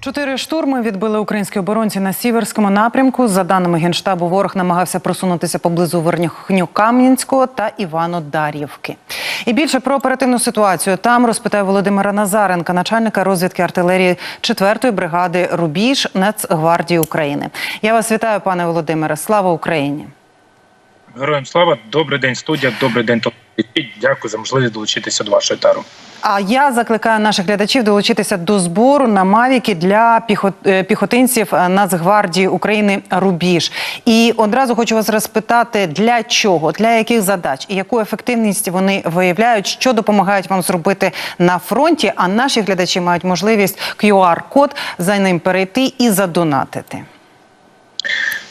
Чотири штурми відбили українські оборонці на сіверському напрямку. За даними генштабу, ворог намагався просунутися поблизу Верхньокам'янського та Івано-Дар'ївки. І більше про оперативну ситуацію там розпитає Володимира Назаренка, начальника розвідки артилерії 4-ї бригади Рубіж Нацгвардії України. Я вас вітаю, пане Володимире. Слава Україні! Героям слава, добрий день, студія, добрий день. Дякую за можливість долучитися до вашої тару. А я закликаю наших глядачів долучитися до збору на мавіки для е, піхотинців Нацгвардії України Рубіж. І одразу хочу вас розпитати, для чого, для яких задач і яку ефективність вони виявляють, що допомагають вам зробити на фронті. А наші глядачі мають можливість QR-код за ним перейти і задонатити.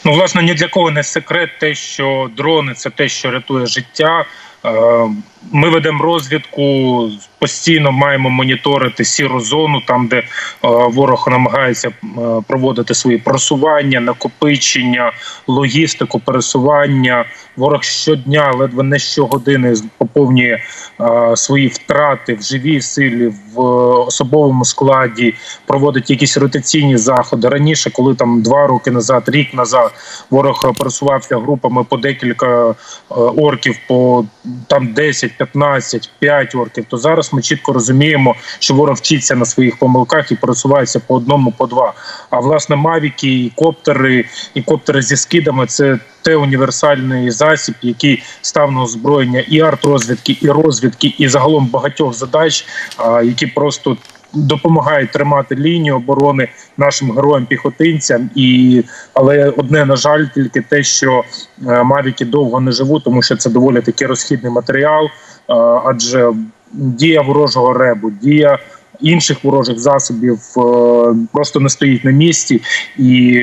Ну, власне, ні для кого не секрет, те, що дрони це те, що рятує життя. Ми ведемо розвідку, постійно маємо моніторити сіру зону, там де е, ворог намагається е, проводити свої просування, накопичення, логістику, пересування. Ворог щодня, ледве не щогодини поповнює е, свої втрати в живій силі, в особовому складі, проводить якісь ротаційні заходи. Раніше, коли там два роки назад, рік назад, ворог пересувався групами по декілька орків, по там 10, 15, 5 орків, то зараз ми чітко розуміємо, що ворог вчиться на своїх помилках і пересувається по одному, по два. А власне мавіки, і коптери, і коптери зі скидами це те універсальний засіб, який став на озброєння і арт-розвідки, і розвідки, і загалом багатьох задач, які просто допомагають тримати лінію оборони нашим героям-піхотинцям. І але одне на жаль, тільки те, що е, мавіки довго не живуть, тому що це доволі таки розхідний матеріал, е, адже дія ворожого ребу, дія. Інших ворожих засобів е, просто не стоїть на місці, і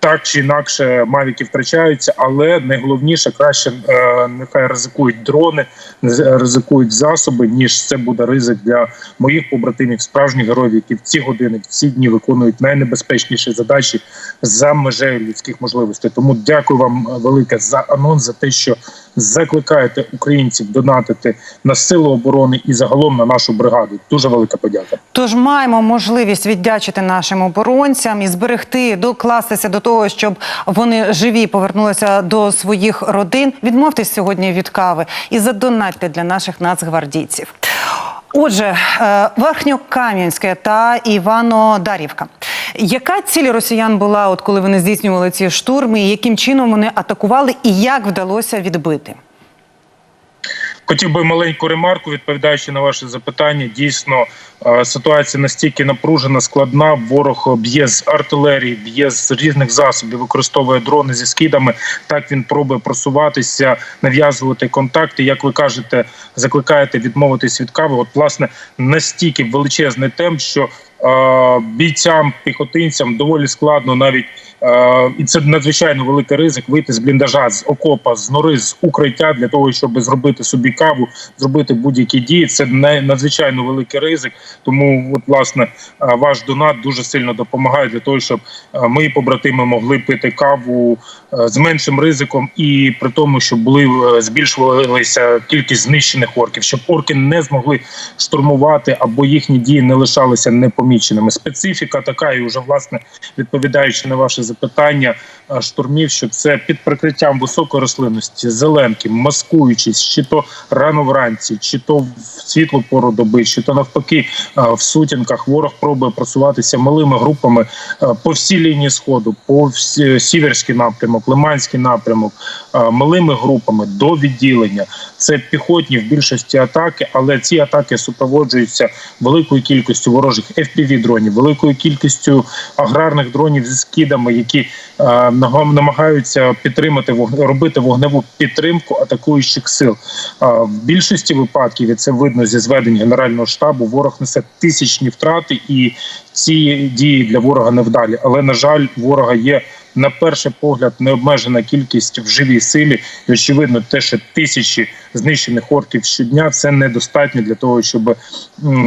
так чи інакше мавіки втрачаються, але найголовніше краще е, нехай ризикують дрони, ризикують засоби, ніж це буде ризик для моїх побратимів, справжніх героїв, які в ці години, в ці дні виконують найнебезпечніші задачі за межею людських можливостей. Тому дякую вам велике за анонс, за те, що закликаєте українців донатити на силу оборони і загалом на нашу бригаду. Дуже велика подяка. Тож маємо можливість віддячити нашим оборонцям і зберегти, докластися до того, щоб вони живі повернулися до своїх родин. Відмовтесь сьогодні від кави і задонатьте для наших нацгвардійців. Отже, е, Верхньокам'янське та Івано-Дарівка. Яка ціль росіян була, от коли вони здійснювали ці штурми, яким чином вони атакували, і як вдалося відбити? Хотів би маленьку ремарку, відповідаючи на ваше запитання. Дійсно, е, ситуація настільки напружена, складна. Ворог б'є з артилерії, б'є з різних засобів, використовує дрони зі скидами. Так він пробує просуватися, нав'язувати контакти. Як ви кажете, закликаєте відмовитись від кави. От, власне, настільки величезний темп, що бійцям, піхотинцям доволі складно навіть. І це надзвичайно великий ризик вийти з бліндажа, з окопа, з нори, з укриття для того, щоб зробити собі каву, зробити будь-які дії. Це надзвичайно великий ризик. Тому, от власне, ваш донат дуже сильно допомагає для того, щоб мої побратими могли пити каву з меншим ризиком, і при тому, щоб були збільшувалися кількість знищених орків, щоб орки не змогли штурмувати або їхні дії не лишалися непоміченими. Специфіка така, і вже власне відповідаючи на ваше запитання штурмів, що це під прикриттям високої рослинності, зеленки, маскуючись, чи то рано вранці, чи то в світлу пору доби, чи то навпаки в сутінках ворог пробує просуватися малими групами по всій лінії сходу, по сіверський напрямок, лиманський напрямок, малими групами до відділення. Це піхотні в більшості атаки, але ці атаки супроводжуються великою кількістю ворожих fpv дронів, великою кількістю аграрних дронів зі скидами, які е, намагаються підтримати робити вогневу підтримку атакуючих сил. Е, в більшості випадків і це видно зі зведень генерального штабу. Ворог несе тисячні втрати, і ці дії для ворога невдалі. Але на жаль, ворога є на перший погляд необмежена кількість в живій силі. І очевидно, те, що тисячі знищених орків щодня, це недостатньо для того, щоб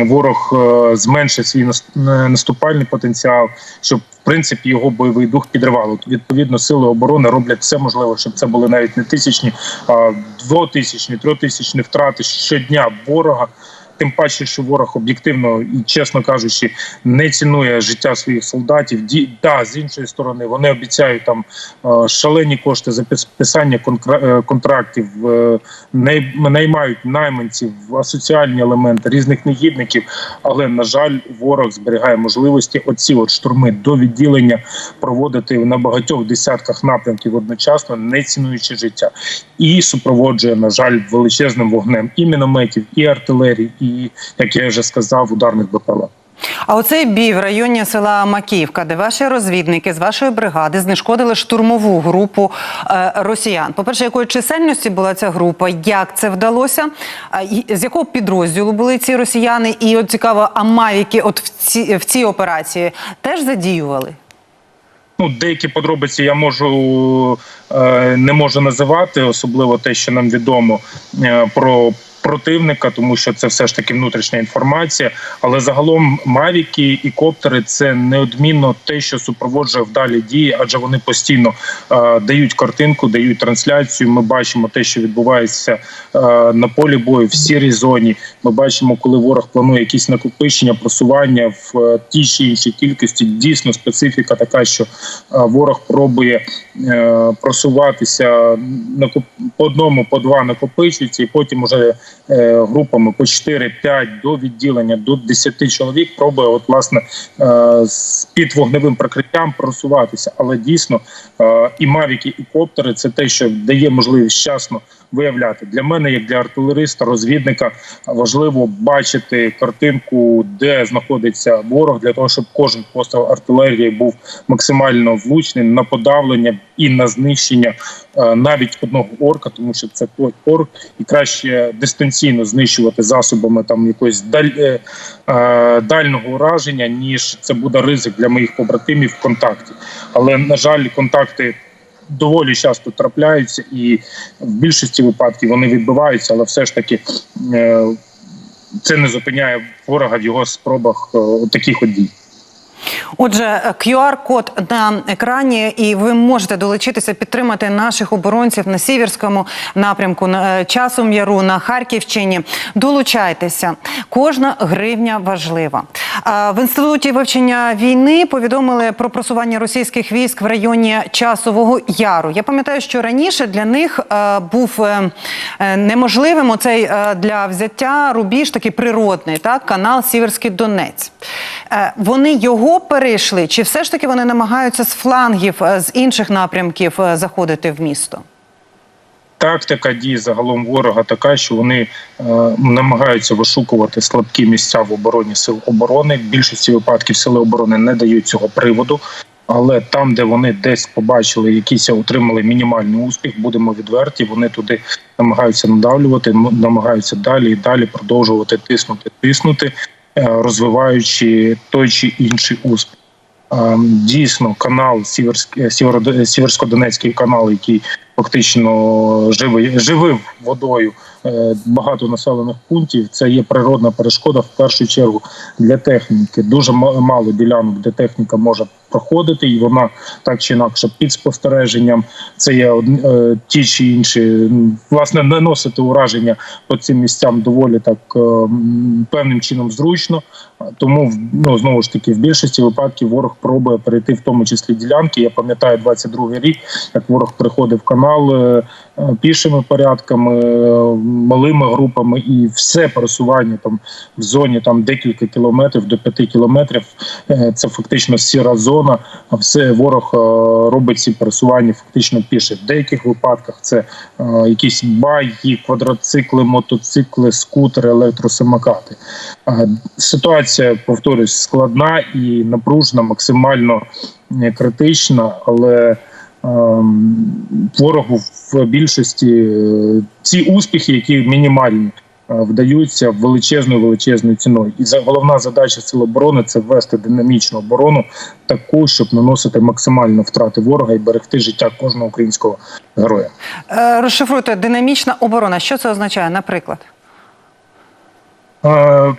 ворог е, зменшив свій е, наступальний потенціал, щоб в принципі його бойовий дух підривало. Відповідно, сили оборони роблять все можливе, щоб це були навіть не тисячні, а двотисячні, трьотисячні втрати щодня ворога Тим паче, що ворог об'єктивно і чесно кажучи, не цінує життя своїх солдатів. Ді да, з іншої сторони, вони обіцяють там е, шалені кошти за підписання е, контрактів, е, наймають найманців, асоціальні елементи різних негідників. Але на жаль, ворог зберігає можливості оці от штурми до відділення проводити на багатьох десятках напрямків одночасно, не цінуючи життя, і супроводжує на жаль величезним вогнем і мінометів, і артилерії, і як я вже сказав, ударних БПЛА. А оцей бій в районі села Макіївка, де ваші розвідники з вашої бригади знешкодили штурмову групу е, росіян. По-перше, якої чисельності була ця група? Як це вдалося? З якого підрозділу були ці росіяни? І от цікаво, а мавіки от в ці в цій операції теж задіювали? Ну, деякі подробиці я можу е, не можу називати, особливо те, що нам відомо е, про противника, тому що це все ж таки внутрішня інформація. Але загалом мавіки і коптери це неодмінно те, що супроводжує вдалі дії, адже вони постійно е, дають картинку, дають трансляцію. Ми бачимо те, що відбувається е, на полі бою в сірій зоні. Ми бачимо, коли ворог планує якісь накопичення, просування в е, тій чи іншій кількості. Дійсно, специфіка така, що е, ворог пробує е, просуватися накоп... по одному, по два накопичується, і потім уже групами по 4-5 до відділення до 10 чоловік пробує, от власне е, під вогневим прикриттям просуватися. Але дійсно е, і мавіки, і коптери це те, що дає можливість вчасно виявляти для мене, як для артилериста, розвідника, важливо бачити картинку, де знаходиться ворог, для того, щоб кожен постріл артилерії був максимально влучний на подавлення і на знищення е, навіть одного орка, тому що це той орк, і краще дистанційно знищувати засобами там якоїсь даль, е, е, дальнього ураження, ніж це буде ризик для моїх побратимів в контакті. Але на жаль, контакти доволі часто трапляються, і в більшості випадків вони відбиваються, але все ж таки е, це не зупиняє ворога в його спробах е, таких от дій. Отже, QR-код на екрані, і ви можете долучитися, підтримати наших оборонців на сіверському напрямку, на е, часом яру на Харківщині. Долучайтеся. Кожна гривня важлива. В інституті вивчення війни повідомили про просування російських військ в районі часового яру. Я пам'ятаю, що раніше для них е, був е, неможливим оцей для взяття рубіж такий природний, так канал Сіверський Донець. Вони його перейшли, чи все ж таки вони намагаються з флангів е, з інших напрямків е, заходити в місто? Тактика дій загалом ворога така, що вони е, намагаються вишукувати слабкі місця в обороні сил оборони. В більшості випадків сили оборони не дають цього приводу. Але там, де вони десь побачили, якийсь отримали мінімальний успіх, будемо відверті. Вони туди намагаються надавлювати, намагаються далі і далі продовжувати тиснути, тиснути, розвиваючи той чи інший успіх. Е, Дійсно, канал е, Сіверсько-Донецький канал, який фактично живий, живив водою е, багато населених пунктів. Це є природна перешкода в першу чергу для техніки. Дуже ма- мало ділянок, де техніка може проходити, і вона так чи інакше під спостереженням. Це є е, ті чи інші власне наносити ураження по цим місцям доволі так е, певним чином зручно. Тому ну знову ж таки в більшості випадків ворог пробує перейти, в тому числі ділянки. Я пам'ятаю 22-й рік, як ворог приходив канал е, е, пішими порядками, малими групами, і все пересування там в зоні там декілька кілометрів до п'яти кілометрів. Це фактично сіра зона. А все ворог е, робить ці пересування фактично піше. В деяких випадках це е, якісь баги, квадроцикли, мотоцикли, скутери, електросамокати. Е, Ситуація, повторюсь, складна і напружена, максимально критична, але ем, ворогу в більшості ці успіхи, які мінімальні, вдаються величезною величезною ціною. І головна задача сил оборони це ввести динамічну оборону, таку, щоб наносити максимально втрати ворога і берегти життя кожного українського героя. Е, Розшифруйте динамічна оборона. Що це означає, наприклад? Е,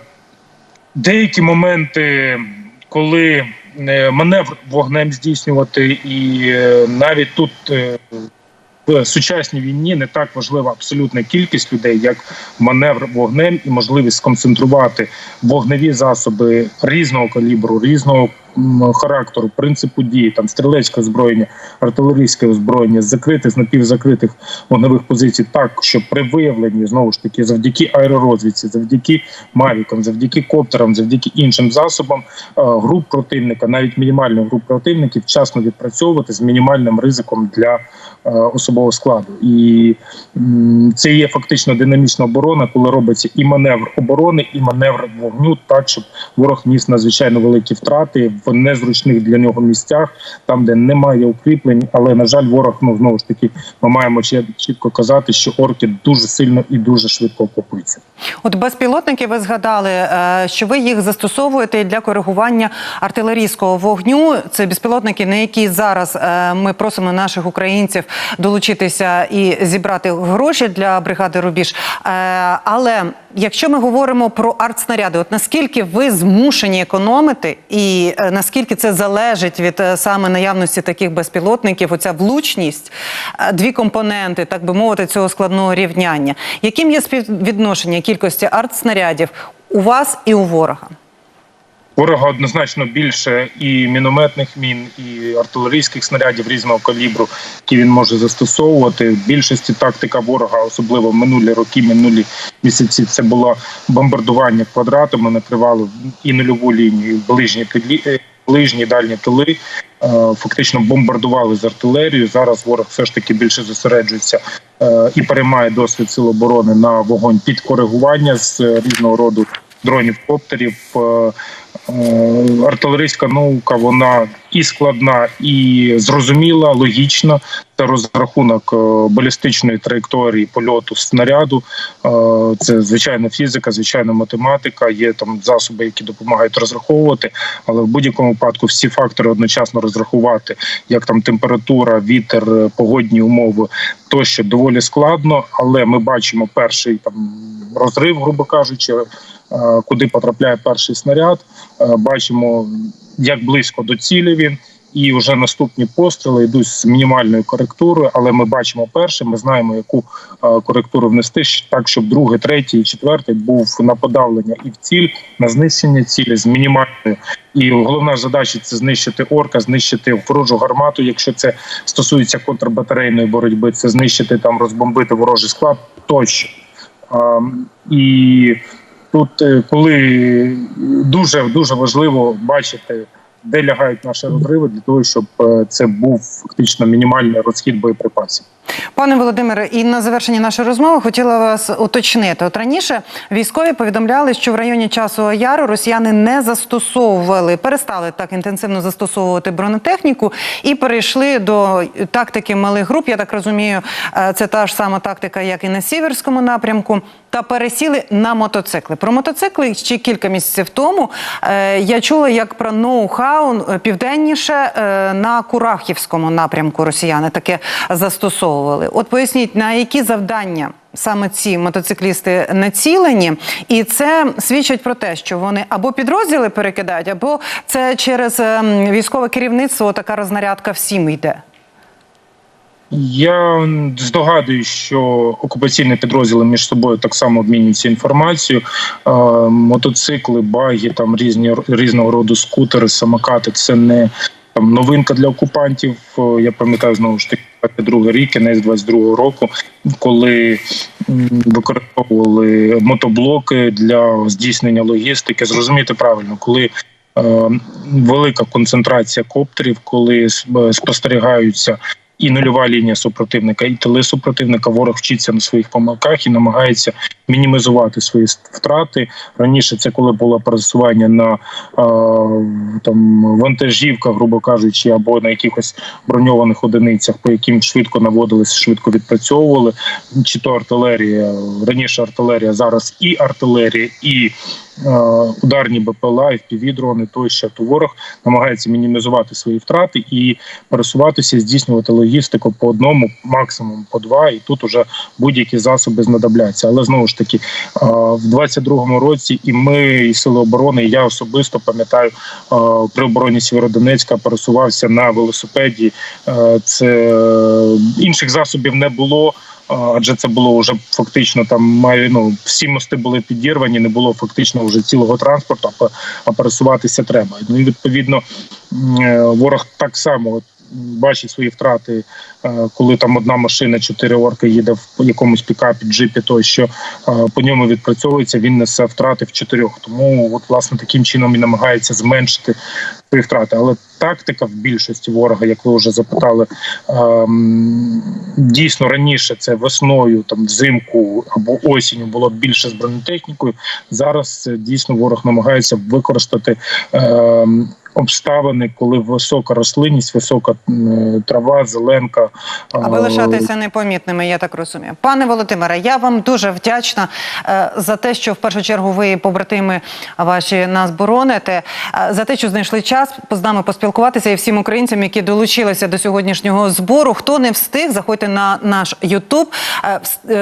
Деякі моменти, коли е, маневр вогнем здійснювати, і е, навіть тут е, в сучасній війні не так важлива абсолютна кількість людей, як маневр вогнем і можливість сконцентрувати вогневі засоби різного калібру, різного характеру, принципу дії, там стрілецьке озброєння, артилерійське озброєння, закритих з напівзакритих вогневих позицій, так щоб при виявленні знову ж таки завдяки аеророзвідці, завдяки мавікам, завдяки коптерам, завдяки іншим засобам е, груп противника, навіть мінімальних груп противників, вчасно відпрацьовувати з мінімальним ризиком для е, особового складу. І це є фактично динамічна оборона, коли робиться і маневр оборони, і маневр вогню, так щоб ворог ніс надзвичайно великі втрати в незручних для нього місцях, там де немає укріплень. Але на жаль, ворог ну знову ж таки ми маємо чіт- чітко казати, що орки дуже сильно і дуже швидко окупуються. От безпілотники ви згадали, е, що ви їх застосовуєте для коригування артилерійського вогню. Це безпілотники, на які зараз е, ми просимо наших українців долучитися і зібрати гроші для бригади Рубіж. Е, Але якщо ми говоримо про артснаряди, от наскільки ви змушені економити, і наскільки це залежить від е, саме наявності таких безпілотників, оця влучність, е, дві компоненти, так би мовити, цього складного рівняння. Яким є співвідношення кількості артснарядів у вас і у ворога? Ворога однозначно більше і мінометних мін, і артилерійських снарядів різного калібру, які він може застосовувати. В більшості тактика ворога, особливо в минулі роки, минулі місяці, це було бомбардування квадратами, накривали і нульову лінію, ближні підлі... е, ближні дальні тили. Е, Фактично бомбардували з артилерією. Зараз ворог все ж таки більше зосереджується е, і переймає досвід сил оборони на вогонь під коригування з різного роду дронів, коптерів. Е, Е, артилерійська наука вона і складна, і зрозуміла, логічна. Це розрахунок е, балістичної траєкторії польоту снаряду. Це звичайна фізика, звичайна математика. Є там засоби, які допомагають розраховувати, але в будь-якому випадку всі фактори одночасно розрахувати, як там температура, вітер, погодні умови тощо доволі складно. Але ми бачимо перший там розрив, грубо кажучи, е, куди потрапляє перший снаряд. Е, Бачимо, як близько до цілі він. І вже наступні постріли йдуть з мінімальною коректурою, але ми бачимо перший. Ми знаємо, яку е, коректуру внести так, щоб другий, третій, і четвертий був на подавлення і в ціль, на знищення цілі з мінімальною. І головна задача це знищити орка, знищити ворожу гармату. Якщо це стосується контрбатарейної боротьби, це знищити там, розбомбити ворожий склад тощо. І тут, е, коли дуже дуже важливо бачити, де лягають наші розриви, для того, щоб е, це був фактично мінімальний розхід боєприпасів. Пане Володимире, і на завершення нашої розмови хотіла вас уточнити. От раніше військові повідомляли, що в районі часу Яру росіяни не застосовували, перестали так інтенсивно застосовувати бронетехніку і перейшли до тактики малих груп. Я так розумію, е, це та ж сама тактика, як і на сіверському напрямку. Та пересіли на мотоцикли. Про мотоцикли ще кілька місяців тому е, я чула як про ноу-хау е, південніше е, на Курахівському напрямку. Росіяни таке застосовували. От поясніть, на які завдання саме ці мотоциклісти націлені, і це свідчить про те, що вони або підрозділи перекидають, або це через ем, військове керівництво така рознарядка всім йде. Я здогадуюсь, що окупаційні підрозділи між собою так само обмінюються інформацією. Е, Мотоцикли, баги, там різні різного роду скутери, самокати це не там новинка для окупантів. Е, Я пам'ятаю знову ж таки 22 рік, кінець 22 року, коли використовували мотоблоки для здійснення логістики. Зрозуміти правильно, коли е, велика концентрація коптерів, коли спостерігаються і нульова лінія супротивника, і тили супротивника. Ворог вчиться на своїх помилках і намагається мінімізувати свої втрати. Раніше це коли було пересування на е, там вантажівках, грубо кажучи, або на якихось броньованих одиницях, по яким швидко наводилися, швидко відпрацьовували. Чи то артилерія раніше артилерія, зараз і артилерія, і ударні БПЛА, FPV-дрони тощо, то ворог намагається мінімізувати свої втрати і пересуватися, здійснювати логістику по одному, максимум по два, і тут уже будь-які засоби знадобляться. Але знову ж таки, е, в 22-му році і ми, і сили оборони, і я особисто пам'ятаю, е, при обороні Сєвєродонецька пересувався на велосипеді. Е, Це е, інших засобів не було. Адже це було вже фактично там має ну всі мости були підірвані, не було фактично вже цілого транспорту, а пересуватися треба. Ну і відповідно е, ворог так само бачить свої втрати, е, коли там одна машина, чотири орки їде в якомусь пікапі, джипі, тощо е, по ньому відпрацьовується. Він несе втрати в чотирьох. Тому от власне таким чином і намагається зменшити свої втрати. Але тактика в більшості ворога, як ви вже запитали, ем, дійсно раніше це весною, там взимку або осінню було більше з бронетехнікою. Зараз дійсно ворог намагається використати. Обставини, коли висока рослинність, висока е, трава, зеленка, Аби лишатися непомітними, я так розумію. Пане Володимире, я вам дуже вдячна е, за те, що в першу чергу ви побратими ваші нас бороните, е, за те, що знайшли час з нами поспілкуватися і всім українцям, які долучилися до сьогоднішнього збору. Хто не встиг, заходьте на наш Ютуб.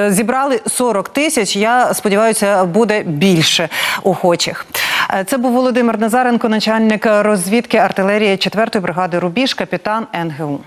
Зібрали 40 тисяч. Я сподіваюся, буде більше охочих. Е, Це був Володимир Назаренко, начальник розвідки артилерії 4-ї бригади Рубіж, капітан НГУ.